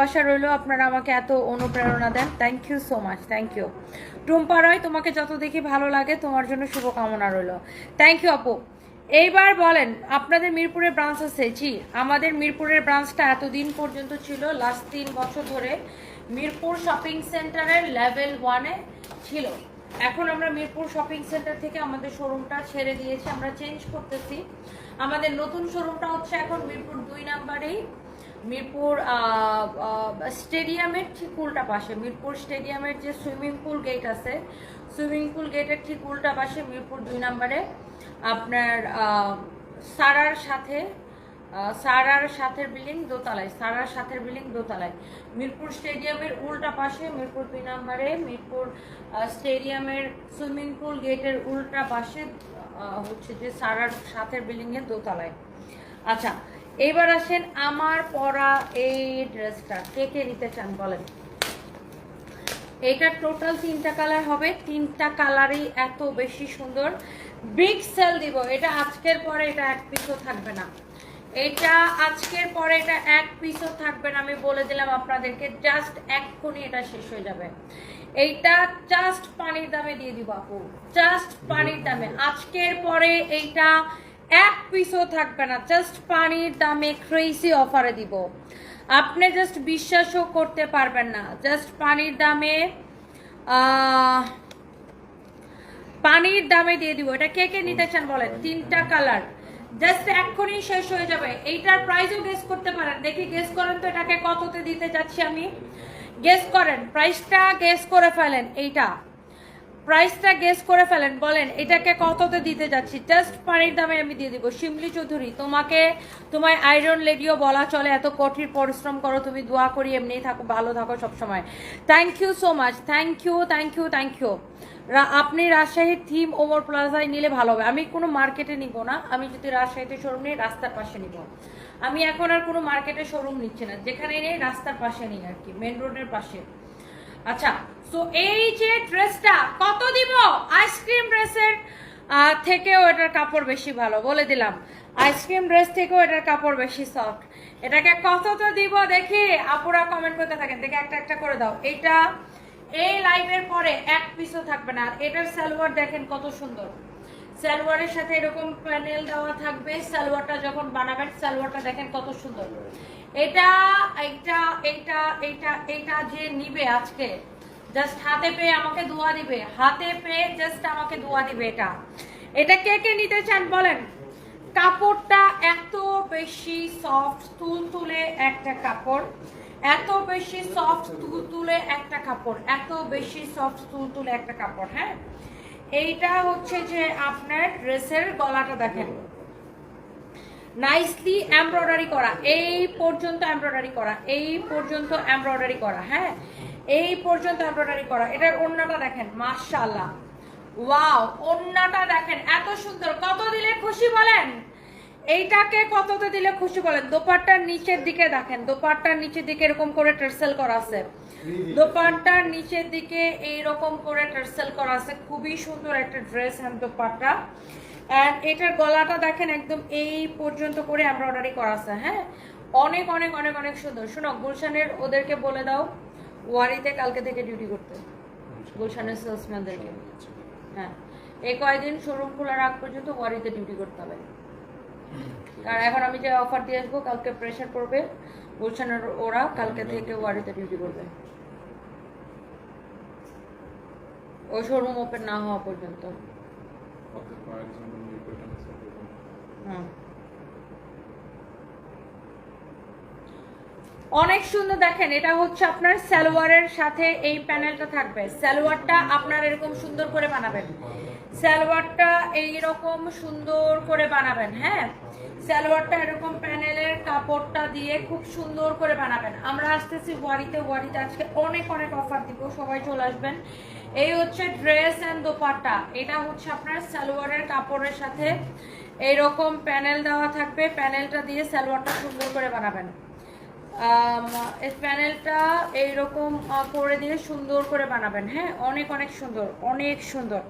ভালোবাসা রইল, আপনারা আমাকে এত অনুপ্রেরণা দেন। Thank you so much thank you Tumpa Roy তোমাকে যত দেখি ভালো লাগে, তোমার জন্য শুভকামনা রইল। থ্যাংক ইউ আপু। এইবার বলেন, আপনাদের মিরপুরের ব্রাঞ্চ আছে, জি, আমাদের মিরপুরের ব্রাঞ্চটা এতদিন পর্যন্ত ছিল লাস্ট তিন বছর ধরে মিরপুর শপিং সেন্টারের লেভেল ওয়ানে ছিল। এখন আমরা মিরপুর শপিং সেন্টার থেকে আমাদের শোরুমটা ছেড়ে দিয়েছি, আমরা চেঞ্জ করতেছি। আমাদের নতুন শোরুমটা হচ্ছে এখন মিরপুর দুই নাম্বারেই। মিরপুর স্টেডিয়ামের ঠিক উল্টা পাশে, মিরপুর স্টেডিয়ামের যে সুইমিং পুল গেট আছে, সুইমিং পুল গেটের ঠিক উল্টা পাশে মিরপুর দুই নম্বরে আপনার সারার সাথে সারার সাথের বিল্ডিং দোতলায়, সারার সাথের বিল্ডিং দোতলায়। মিরপুর স্টেডিয়ামের উল্টা পাশে, মিরপুর দুই নম্বরে, মিরপুর স্টেডিয়ামের সুইমিং পুল গেটের উল্টা পাশে হচ্ছে যে সারার সাথের বিল্ডিংয়ের দোতলায়। আচ্ছা এবার আসেন আমার পরা এই ড্রেসটা। কে কে নিতে চান বলেন? এটা টোটাল তিনটা কালার হবে। তিনটা কালারই এত বেশি সুন্দর। বিগ সেল দিব। এটা আজকের পরে এটা এক পিসও থাকবে না। এটা আজকের পরে এটা এক পিসও থাকবে না। আমি বলে দিলাম আপনাদেরকে জাস্ট এক্ষুনি এটা শেষ হয়ে যাবে। এইটা জাস্ট পানির দামে দিয়ে দিব আপু। জাস্ট পানির দামে। আজকের পরে এইটা এক পিসও থাকবে না জাস্ট পানির দামে ক্রেসি অফারে দিব। আপনি জাস্ট বিশ্বাসও করতে পারবেন না জাস্ট পানির দামে পানির দামে দিয়ে দিব। এটা কে কে নিতে চান বলেন? তিনটা কালার জাস্ট এক্ষুনি শেষ হয়ে যাবে। এইটার প্রাইসও গেস করতে পারেন। দেখি গেস করেন তো এটাকে কততে দিতে যাচ্ছি আমি। গেস করেন প্রাইসটা গেস করে ফেলেন, এইটা। প্রাইসটা গেস করে ফেলেন, বলেন, এটাকে কততে দিতে যাচ্ছি? জাস্ট পানির দামে আমি দিয়ে দিব। শিমলি চৌধুরী, তোমাকে, তোমায় আয়রন লেডিও বলা চলে, এত কঠিন পরিশ্রম করো, তুমি দোয়া করি, এমনিই থাকো, ভালো থাকো সবসময়। Thank you so much thank you thank you thank you আপনি রাজশাহীর থিম ওমর প্লাজায় নিলে ভালো হবে। আমি কোনো মার্কেটে নিব না, আমি যদি রাজশাহীতে শোরুম নিই, রাস্তার পাশে নিব। আমি এখন আর কোনো মার্কেটে শোরুম নিচ্ছি না। যেখানে নেই, রাস্তার পাশে নিই আর কি মেন রোডের পাশে। আচ্ছা সো এই যে ড্রেসটা কত দিব? আইসক্রিম ড্রেসের থেকেও এটার কাপড় বেশি ভালো, বলে দিলাম। আইসক্রিম ড্রেস থেকেও এটার কাপড় বেশি সফট এটাকে কততে দিব দেখি? আপুরা কমেন্ট করতে থাকেন। দেখে একটা একটা করে দাও। এটা এই লাইভের পরে এক পিসও থাকবে না। আর এটার সালোয়ার দেখেন কত সুন্দর। সালোয়ারের সাথে এরকম প্যানেল দেওয়া থাকবে। সালোয়ারটা যখন বানাবেন, সালোয়ারটা দেখেন কত সুন্দর। এটা, এইটা এইটা এইটা এইটা যে নিবে আজকে জাস্ট হাতে পেয়ে আমাকে দোয়া দিবে। হাতে পেয়ে জাস্ট আমাকে দোয়া দিবে এটা। এটা কে কে নিতে চান বলেন? কাপড়টা এত বেশি সফট তুল তুলে একটা কাপড়। এত বেশি সফট তুল তুলে একটা কাপড়। এত বেশি সফট তুল তুলে একটা কাপড় হ্যাঁ? এইটা হচ্ছে যে আপনার ড্রেসের গলাটা দেখেন। নাইসলি এমব্রয়ডারি করা। এই পর্যন্ত এমব্রয়ডারি করা। এই পর্যন্ত এমব্রয়ডারি করা হ্যাঁ? এই পর্যন্ত এমব্রয়ডারি করা। এটার ওড়নাটা দেখেন, মাশাআল্লাহ। ওয়াও ওড়নাটা দেখেন, এত সুন্দর। কত দিলে খুশি বলেন? এইটাকে কততে দিলে খুশি বলেন? দোপাট্টার নিচের দিকে দেখেন। দোপাট্টার নিচের দিকে এরকম করে টার্সেল করা আছে। দোপাট্টার নিচের দিকে এইরকম করে টার্সেল করা আছে। খুবই সুন্দর একটা ড্রেস হ্যান্ড দোপাট্টা। অ্যান্ড এটার গলাটা দেখেন একদম এই পর্যন্ত করে এমব্রয়ডারি করা আছে হ্যাঁ? অনেক অনেক অনেক অনেক সুন্দর। শোনো, গুলশানের ওদেরকে বলে দাও, ওয়ারিতে কালকে থেকে ডিউটি করতে। গুলশানের সেলসম্যানদেরকে হ্যাঁ। এই কয়দিন শোরুম খোলার আগ পর্যন্ত ওয়ারিতে ডিউটি করতে হবে। কারণ এখন আমি যে অফার দিয়ে আসব কালকে প্রেশার পড়বে। গুলশানের ওরা কালকে থেকে ওয়ারিতে ডিউটি করবে। ওই শোরুম ওপেন না হওয়া পর্যন্ত। হুম। অনেক সুন্দর দেখেন এটা হচ্ছে আপনার সালোয়ারের সাথে এই প্যানেলটা থাকবে। সালোয়ারটা আপনার এরকম সুন্দর করে বানাবেন। সালোয়ারটা এইরকম সুন্দর করে বানাবেন হ্যাঁ? সালোয়ারটা এরকম প্যানেলের কাপড়টা দিয়ে খুব সুন্দর করে বানাবেন। আমরা আসতেছি ওয়ারিতে ওয়ারিতে আজকে অনেক অনেক অফার দিব, সবাই চলে আসবেন। এই হচ্ছে ড্রেস অ্যান্ড দোপাট্টা। এটা হচ্ছে আপনার সালোয়ারের কাপড়ের সাথে এইরকম প্যানেল দেওয়া থাকবে, প্যানেলটা দিয়ে সালোয়ারটা সুন্দর করে বানাবেন। এই প্যানেলটা এইরকম করে দিয়ে সুন্দর করে বানাবেন হ্যাঁ? অনেক অনেক সুন্দর অনেক সুন্দর।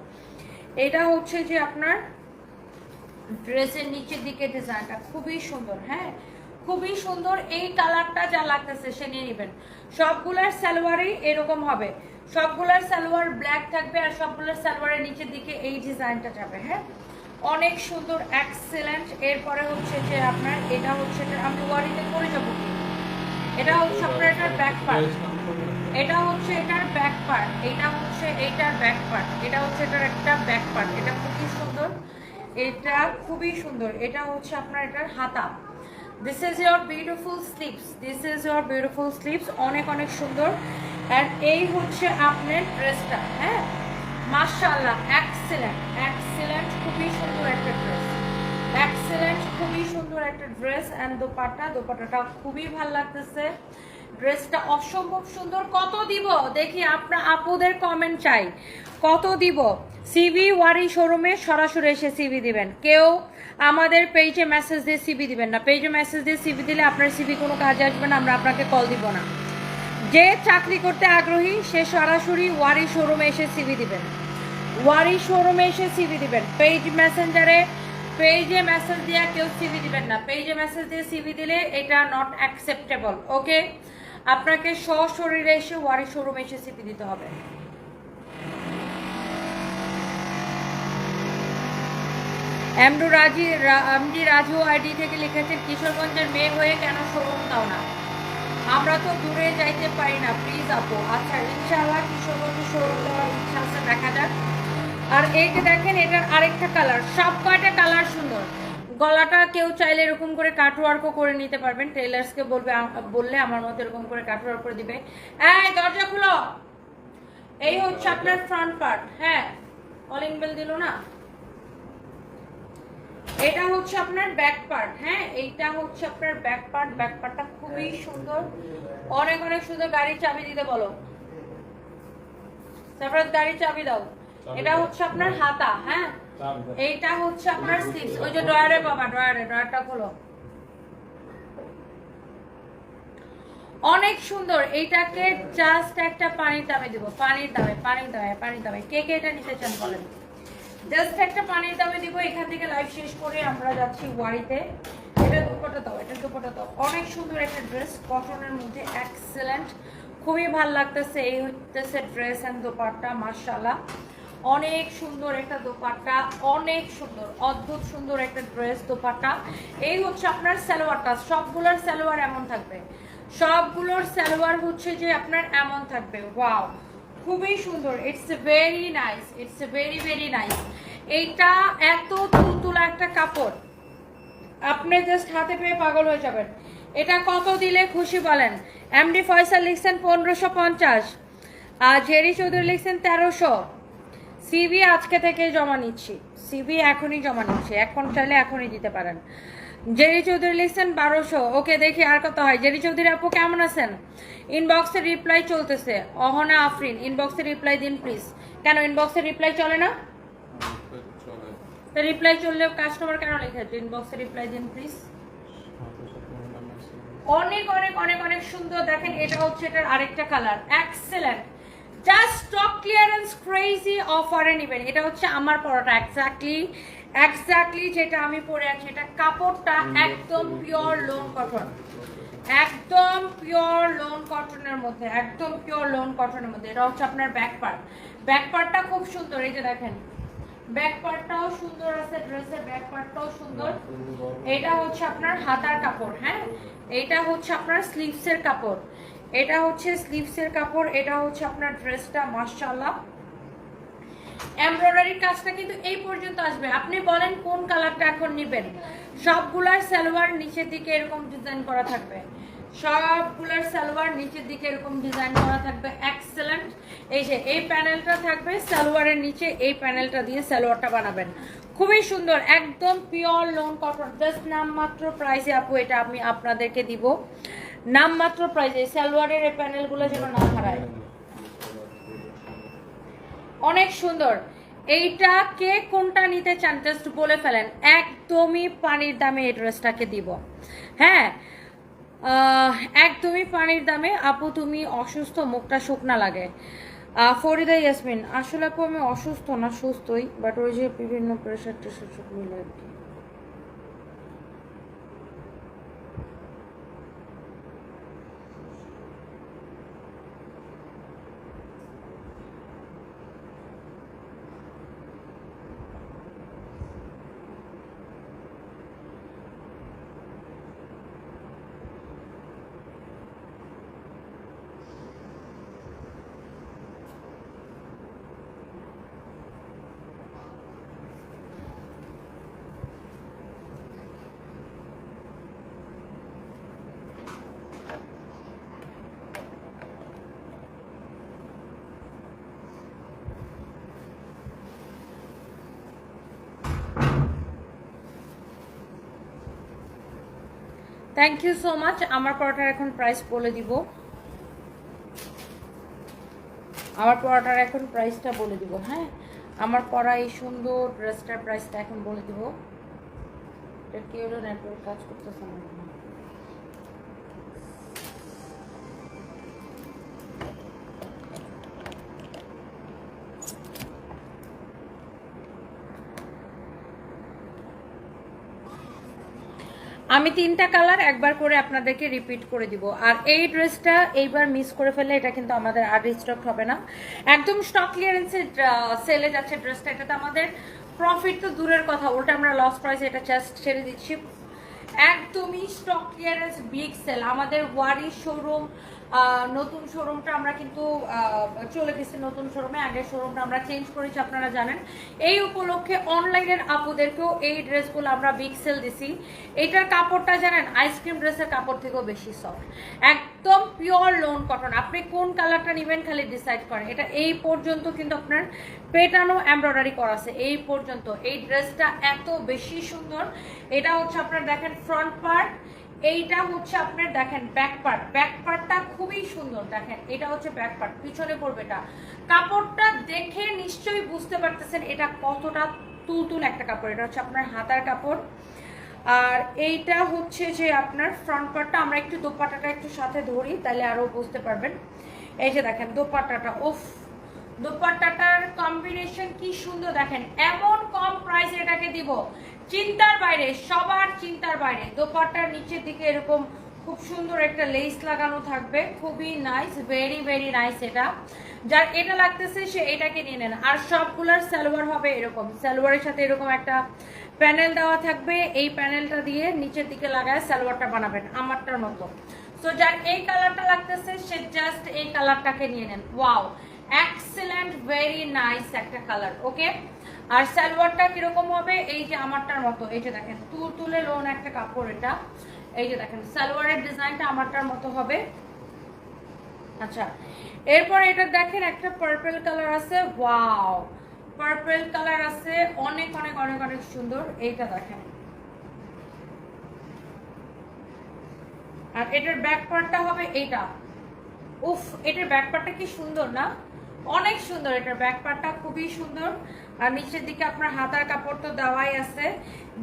এটা হচ্ছে যে আপনার ড্রেসের নিচের দিকে ডিজাইনটা খুবই সুন্দর হ্যাঁ? খুবই সুন্দর এই কালারটা যা লাগতেছে, সে নিয়ে নেবেন। সবগুলার সালোয়ারই এরকম হবে। সবগুলার সালোয়ার ব্ল্যাক থাকবে আর সবগুলার সালোয়ারের নিচের দিকে এই ডিজাইনটা যাবে হ্যাঁ? অনেক সুন্দর এক্সেলেন্ট এরপরে হচ্ছে যে আপনার, এটা হচ্ছে আমি ওয়ারিতে করে যাব। এটা হচ্ছে আপনার এটার ব্যাক পার্ট এটা হচ্ছে এটার ব্যাক পার্ট এটা হচ্ছে এটার ব্যাক পার্ট এটা হচ্ছে এটার একটা ব্যাক পার্ট এটা খুবই সুন্দর, এটা খুবই সুন্দর, এটা হচ্ছে আপনার এটার হাতা। This is your beautiful slips this is your beautiful slips অনেক অনেক সুন্দর। অ্যান্ড এই হচ্ছে আপনার ড্রেসটা হ্যাঁ? মার্শাল্লাহ এক্সেলেন্ট এক্সেলেন্ট খুবই সুন্দর একটা ড্রেস এক্সেলেন্ট খুবই সুন্দর একটা ড্রেস অ্যান্ড দোপাট্টা, দোপাট্টাটা খুবই ভালো লাগতেছে। ড্রেসটা অসম্ভব সুন্দর। কত দিব? দেখি আপনার আপুদের কমেন্ট চাই। কত দিব? সিভি ওয়ারি শোরুমে সরাসরি এসে সিভি দিবেন। কেউ আমাদের পেজে মেসেজ দিয়ে সিভি দিবেন না। পেজে মেসেজ দিয়ে সিভি দিলে আপনার সিভি কোনো কাজে আসবে না, আমরা আপনাকে কল দিব না। যে চাকরি করতে আগ্রহী, সে সরাসরি ওয়ারি শোরুমে এসে সিভি দিবেন। ওয়ারি শোরুমে এসে সিভি দিবেন। পেজ মেসেঞ্জারে পেজে মেসেজ দিয়ে কেউ সিভি দিবেন না। পেজে মেসেজ দিয়ে সিভি দিলে এটা নট অ্যাকসেপ্টেবল ওকে আপনাকে সশরীরে এসে ওয়ারি শোরুমে এসে সিভি দিতে হবে। এমডু রাজি এমডি রাজু আইডি থেকে লিখেছেন, কিশোরগঞ্জের মেয়ে হয়ে কেন শোরুম দাও না? আমরা তো দূরে যাইতে পারি না প্লিজ আপু। আচ্ছা ইনশাআল্লাহ কিশোরগঞ্জে শোরুম দেওয়ার ইচ্ছা আছে, দেখা যাক। আর এই যে দেখেন, এটার আরেকটা কালার সব কয়টা কালার সুন্দর। গলাটা কেউ চাইলে এরকম করে কাটওয়ার্কও করে নিতে পারবেন। টেলার্সকে বলবে বললে আমার মতো এরকম করে কাটওয়ার্ক করে দিবে। এই দরজা খুলো। এই হচ্ছে আপনার ফ্রন্ট পার্ট হ্যাঁ। কলিং বেল দিল না? এটা হচ্ছে আপনার ব্যাক পার্ট হ্যাঁ। এইটা হচ্ছে আপনার ব্যাক পার্ট ব্যাক পার্টটা খুবই সুন্দর। অনেক অনেক সুন্দর গাড়ির চাবি দিতে বলো। তারপর গাড়ির চাবি দাও। এটা হচ্ছে আপনার হাতা হ্যাঁ। এইটা হচ্ছে আপনার স্লিপস ওই যে ডয়ারে বাবা ডয়ারে ডয়ারটা খোলো। অনেক সুন্দর, এইটাকে জাস্ট একটা পানির দামে দিব, পানির দামে পানির দামে পানির দামে। কে কে এটা নিতে চান বলেন? জাস্ট একটা পানির দামে দিব, এখান থেকে লাইভ শেষ করে আমরা যাচ্ছি ওয়ারিতে। এটা দুপটা দাও, এটা দুপটা দাও। অনেক সুন্দর একটা ড্রেস কটনের মধ্যে এক্সেলেন্ট খুবই ভালো লাগতেছে, এই হচ্ছে ড্রেস অ্যান্ড দোপাট্টা মার্শাল্লাহ অনেক সুন্দর একটা দোপাট্টা, অনেক সুন্দর, অদ্ভুত সুন্দর একটা ড্রেস দোপাট্টা। এই হচ্ছে আপনার সালোয়ারটা, সবগুলোর সালোয়ার এমন থাকবে। সবগুলোর সালোয়ার হচ্ছে যে আপনার এমন থাকবে, ওয়াও, খুবই সুন্দর it's very nice it's very very nice এইটা এত তুলতুলা একটা কাপড়, আপনি জাস্ট হাতে পেয়ে পাগল হয়ে যাবেন। এটা কত দিলে খুশি বলেন? এমডি ফয়সাল লিখছেন পনেরোশো পঞ্চাশ, আর জেরি চৌধুরী লিখছেন তেরোশো। সিবি আজকে থেকে জমা নিচ্ছি। সিবি এখনই জমা নিচ্ছি। এখন চাইলে এখনই দিতে পারেন। জেরি চৌধুরী লিখছেন বারোশো। ওকে, দেখি আর কত হয়। জেরি চৌধুরী আপু, কেমন আছেন? ইনবক্সে রিপ্লাই চলতেছে। অহনা আফরিন ইনবক্সে রিপ্লাই দিন প্লিজ কেন ইনবক্সে রিপ্লাই চলে না? রিপ্লাই চললে কাস্টমার কেন লেখা? ইনবক্সে রিপ্লাই দিন প্লিজ অনেক অনেক অনেক অনেক সুন্দর। দেখেন, এটা হচ্ছে এটার আরেকটা colour excellent just stock clearance crazy অফারে নেবেন। এটা হচ্ছে আমার পরোটা এক্স্যাক্টলি এক্স্যাক্টলি যেটা আমি পরে আছি। এটা কাপড়টা একদম পিওর লোন কটন একদম পিওর লোন কটনের মধ্যে একদম পিওর লোন কটনের মধ্যে। এটা হচ্ছে আপনার ব্যাক পার্ট ব্যাক পার্টটা খুব সুন্দর এই যে দেখেন। ব্যাক পার্টটাও সুন্দর আছে ড্রেসের ব্যাক পার্টটাও সুন্দর। এটা হচ্ছে আপনার হাতার কাপড় হ্যাঁ? এটা হচ্ছে আপনার স্লিভসের কাপড়। এটা হচ্ছে স্লিভসের কাপড়, এটা হচ্ছে আপনার ড্রেসটা মাশাআল্লাহ। এমব্রয়ডারির কাজটা কিন্তু এই পর্যন্ত আসবে। আপনি বলেন কোন কালারটা এখন নেবেন? সবগুলার সালোয়ার নিচের দিকে এরকম ডিজাইন করা থাকবে। সবগুলার সালোয়ার নিচের দিকে এরকম ডিজাইন করা থাকবে। এক্সেলেন্ট এই যে, এই প্যানেলটা থাকবে, সালোয়ারের নিচে এই প্যানেলটা দিয়ে সালোয়ারটা বানাবেন। খুবই সুন্দর, একদম পিওর লোন কটন জাস্ট নামমাত্র প্রাইসে আপু, এটা আমি আপনাদেরকে দিব। নামমাত্র প্রাইসে সালোয়ারের এই প্যানেলগুলো যেন না হারায়। অনেক সুন্দর। এইটা কে কোনটা নিতে চান জাস্ট বলে ফেলেন। একদমই পানির দামে এই ড্রেসটাকে দিব। হ্যাঁ একদমই পানির দামে। আপু, তুমি অসুস্থ, মুখটা শুকনা লাগে। ফরিদা, ইয়াসমিন, আসলে আপু, আমি অসুস্থ না, সুস্থই বাট ওই যে বিভিন্ন প্রেশার টেশার সব মিলে আর কি। থ্যাংক ইউ সো মাচ আমার পরোটার এখন প্রাইস বলে দিব। আমার পরোটার এখন প্রাইসটা বলে দিব হ্যাঁ? আমার পরা এই সুন্দর ড্রেসটার প্রাইসটা এখন বলে দিব। এটা কেউ নেটওয়ার্ক কাজ করতেছে না আমি তিনটা কালার একবার করে আপনাদেরকে রিপিট করে দিব। আর এই ড্রেসটা এইবার মিস করে ফেলে এটা কিন্তু আমাদের আর রিস্টক হবে না। একদম স্টক ক্লিয়ারেন্সের সেলে যাচ্ছে ড্রেসটা এটা তো আমাদের প্রফিট তো দূরের কথা ওটা আমরা লস প্রাইসে এটা জাস্ট ছেড়ে দিচ্ছি। একদমই স্টক ক্লিয়ারেন্স বিগ সেল আমাদের ওয়ারি শোরুম নতুন শোরুমটা আমরা কিন্তু চলে গেছি নতুন শোরুমে। আগের শোরুমটা আমরা চেঞ্জ করেছি, আপনারা জানেন। এই উপলক্ষে অনলাইনের আপুদেরকেও এই ড্রেসগুলো আমরা বিগ সেল দিছি। এটার কাপড়টা জানেন আইসক্রিম ড্রেসের কাপড় থেকেও বেশি সফট একদম পিওর লোন কটন আপনি কোন কালারটা নেবেন খালি ডিসাইড করেন। এটা এই পর্যন্ত কিন্তু আপনার পেটানো এমব্রয়ডারি করা আছে। এই পর্যন্ত। এই ড্রেসটা এত বেশি সুন্দর। এটা হচ্ছে আপনার দেখেন ফ্রন্ট পার্ট এইটা হচ্ছে আপনার দেখেন ব্যাক পার্ট ব্যাক পার্টটা খুবই সুন্দর, দেখেন। এটা হচ্ছে ব্যাক পার্ট পিছনে পড়বে এটা। কাপড়টা দেখে নিশ্চয়ই বুঝতে পারতেছেন এটা কতটা তুলতুল একটা কাপড়। এটা হচ্ছে আপনার হাতার কাপড়। আর এইটা হচ্ছে যে আপনার ফ্রন্ট পার্টটা আমরা একটু দোপাটাটা একটু সাথে ধরি তাহলে আরও বুঝতে পারবেন। এই যে দেখেন, দোপাট্টাটা, উফ! দোপাট্টাটার কম্বিনেশন কি সুন্দর, দেখেন। এমন কম প্রাইসে এটাকে দিব চিন্তার বাইরে, সবার চিন্তার বাইরে। দোপাট্টার নিচের দিকে এরকম খুব সুন্দর একটা লেস লাগানো থাকবে। খুবই নাইস ভেরি ভেরি নাইস এটা। যার এটা লাগতেছে সে এটাকে নিয়ে নেন। আর সবগুলার সালোয়ার হবে এরকম। সালোয়ারের সাথে এরকম একটা প্যানেল দেওয়া থাকবে। এই প্যানেলটা দিয়ে নিচের দিকে লাগায় সালোয়ারটা বানাবেন, আমারটার মতো। সো যার এই কালারটা লাগতেছে, সে জাস্ট এই কালারটাকে নিয়ে নেন। ওয়াও এক্সেলেন্ট ভেরি নাইস একটা কালার ওকে আর সালোয়ারটা কীরকম হবে? এই যে আমারটার মতো। এই যে দেখেন তুল তুলে লোন একটা কাপড় এটা। এই যে দেখেন, সালোয়ারের ডিজাইনটা আমারটার মতো হবে। আচ্ছা এরপর এটা দেখেন, একটা পার্পল কালার আছে। ওয়াও পার্পল কালার আছে। অনেক অনেক অনেক অনেক সুন্দর। এইটা দেখেন। আর এটার ব্যাক পার্টটা হবে এইটা। উফ, এটার ব্যাক পার্টটা কি সুন্দর না? অনেক সুন্দর, এটার ব্যাক পার্টটা খুবই সুন্দর। আর নিচের দিকে আপনার হাতার কাপড় তো দেওয়াই আছে।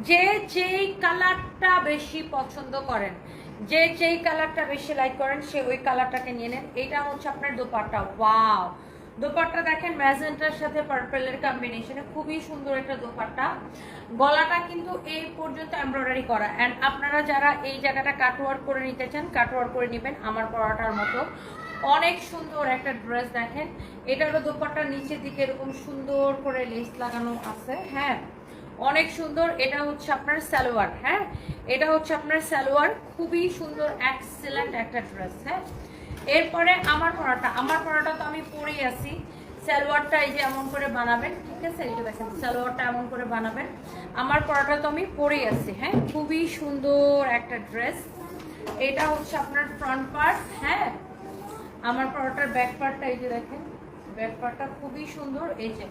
যে যেই কালারটা বেশি পছন্দ করেন, যে যেই কালারটা বেশি লাইক করেন, সে ওই কালারটাকে নিয়ে নেন। এটা হচ্ছে আপনার দোপাট্টা। ওয়াও দোপাট্টা দেখেন ম্যাজেন্টার সাথে পার্পেলের কম্বিনেশনে খুবই সুন্দর একটা দোপাট্টা। গলাটা কিন্তু এই পর্যন্ত এমব্রয়ডারি করা। অ্যান্ড আপনারা যারা এই জায়গাটা কাটওয়ার্ক করে নিতে চান কাটওয়ার্ক করে নেবেন আমার পরাটার মতো। অনেক সুন্দর একটা ড্রেস দেখেন। এটারও দোপাট্টার নিচের দিকে এরকম সুন্দর করে লেস লাগানো আছে হ্যাঁ? অনেক সুন্দর। এটা হচ্ছে আপনার সালোয়ার হ্যাঁ? এটা হচ্ছে আপনার সালোয়ার, খুবই সুন্দর এক্সেলেন্ট একটা ড্রেস হ্যাঁ? এরপরে আমার পরাটা আমার পরাটা তো আমি পরেই আছি। সালোয়ারটা এই যে এমন করে বানাবেন, ঠিক আছে? এই যে দেখেন, সালোয়ারটা এমন করে বানাবেন। আমার পরাটা তো আমি পরেই আছি হ্যাঁ? খুবই সুন্দর একটা ড্রেস এটা হচ্ছে আপনার ফ্রন্ট পার্ট হ্যাঁ? আমার পরোটার ব্যাক পার্টটা এই যে দেখেন ব্যাক পার্টটা খুবই সুন্দর, এই যে।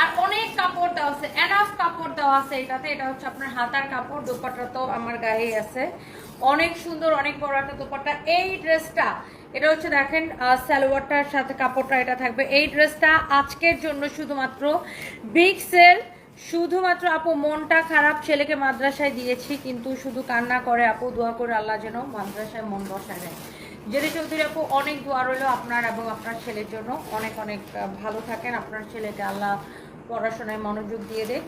আর অনেক কাপড় দেওয়া আছে এনাফ কাপড় দেওয়া আছে এটাতে। এটা হচ্ছে আপনার হাতার কাপড়, দোপাট্টা তো আমার গায়ে আছে। অনেক সুন্দর, অনেক বড় একটা দোপাটা এই ড্রেসটা এটা হচ্ছে দেখেন সালোয়ারটার সাথে কাপড়টা এটা থাকবে। এই ড্রেসটা আজকের জন্য শুধুমাত্র বিগ সেল শুধুমাত্র আপু, মনটা খারাপ, ছেলেকে মাদ্রাসায় দিয়েছি, কিন্তু শুধু কান্না করে, আপু, দোয়া করে আল্লাহ যেন মাদ্রাসায় মন বসায় নেয়। জেরি চৌধুরী আপু, অনেক দোয়া রইল আপনার এবং আপনার ছেলের জন্য। অনেক অনেক ভালো থাকেন। আপনার ছেলেকে আল্লাহ পড়াশোনায় মনোযোগ দিয়ে দেখ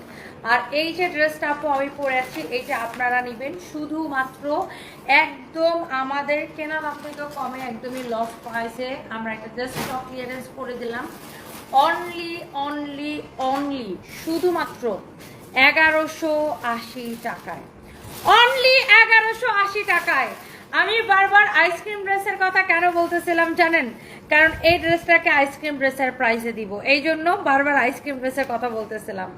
আর এই যে ড্রেসটা আপু, আমি পরে আছি, এইটা আপনারা নেবেন। শুধুমাত্র একদম আমাদের কেনা দাম থেকে কমে একদমই লস প্রাইসে আমরা একটা জাস্ট স্টক ক্লিয়ারেন্স করে দিলাম। অনলি অনলি অনলি শুধুমাত্র এগারোশো আশি টাকায়। অনলি এগারোশো আশি টাকায়। আমি বারবার আইসক্রিম ড্রেসের কথা কেন বলতেছিলাম জানেন? কারণ এই ড্রেসটাকে আইসক্রিম ড্রেসের প্রাইসে দিব। এই জন্য বারবার আইসক্রিম ড্রেসের কথা বলতেছিলাম।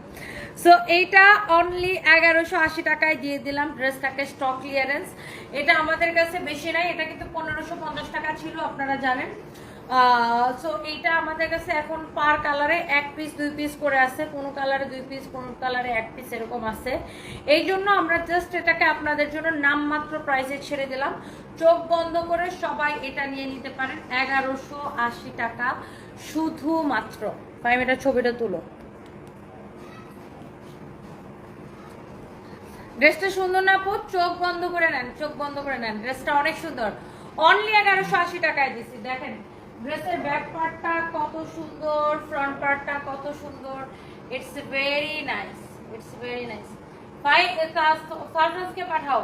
সো এইটা অনলি এগারোশো আশি টাকায় দিয়ে দিলাম ড্রেসটাকে স্টক ক্লিয়ারেন্স এটা আমাদের কাছে বেশি নাই, এটা কিন্তু পনেরোশো পঞ্চাশ টাকা ছিল, আপনারা জানেন। সো এইটা আমাদের কাছে এখন পার কালারে এক পিস দুই পিস করে আছে। কোনো কালারে দুই পিস কোনো কালারে এক পিস এরকম আছে। এই জন্য আমরা জাস্ট এটাকে আপনাদের জন্য নামমাত্র প্রাইসে ছেড়ে দিলাম। চোখ বন্ধ করে সবাই এটা নিয়ে নিতে পারেন। এগারোশো আশি টাকা শুধুমাত্র। ফাইভ এটা ছবিটা তুলো। ড্রেসটা সুন্দর না আপু? চোখ বন্ধ করে নেন, চোখ বন্ধ করে নেন। ড্রেসটা অনেক সুন্দর। অনলি এগারোশো আশি টাকায় দিচ্ছি দেখেন। ড্রেসের ব্যাক পার্টটা কত সুন্দর ফ্রন্ট পার্টটা কত সুন্দর। It's very nice it's very nice five ফারফাজকে Pathao.